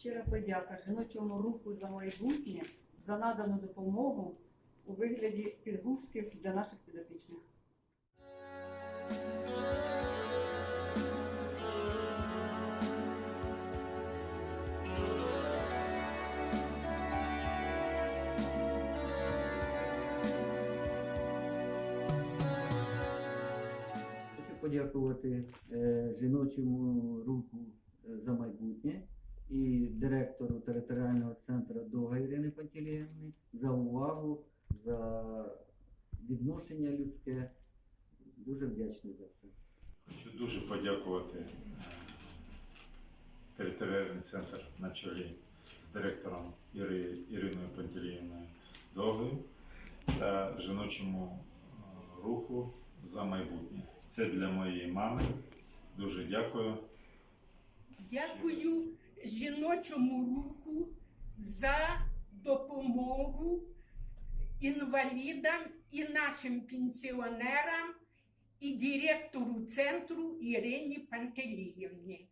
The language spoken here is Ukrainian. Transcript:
Щира подяка жіночому руху за майбутнє за надану допомогу у вигляді підгузків для наших підопічних. Хочу подякувати е, жіночому руху е, за майбутнє і директору територіального центру Дога Ірини Пантелєвни за увагу, за відношення людське. Дуже вдячний за все. Хочу дуже подякувати е, територіальний центр на чолі з директором Іри, Іриною Пантеліївною Довгою та жіночому е, руху за майбутнє. Це для моєї мами. Дуже дякую. Дякую жіночому руху за допомогу інвалідам і нашим пенсіонерам і директору центру Ірині Пантеліївні.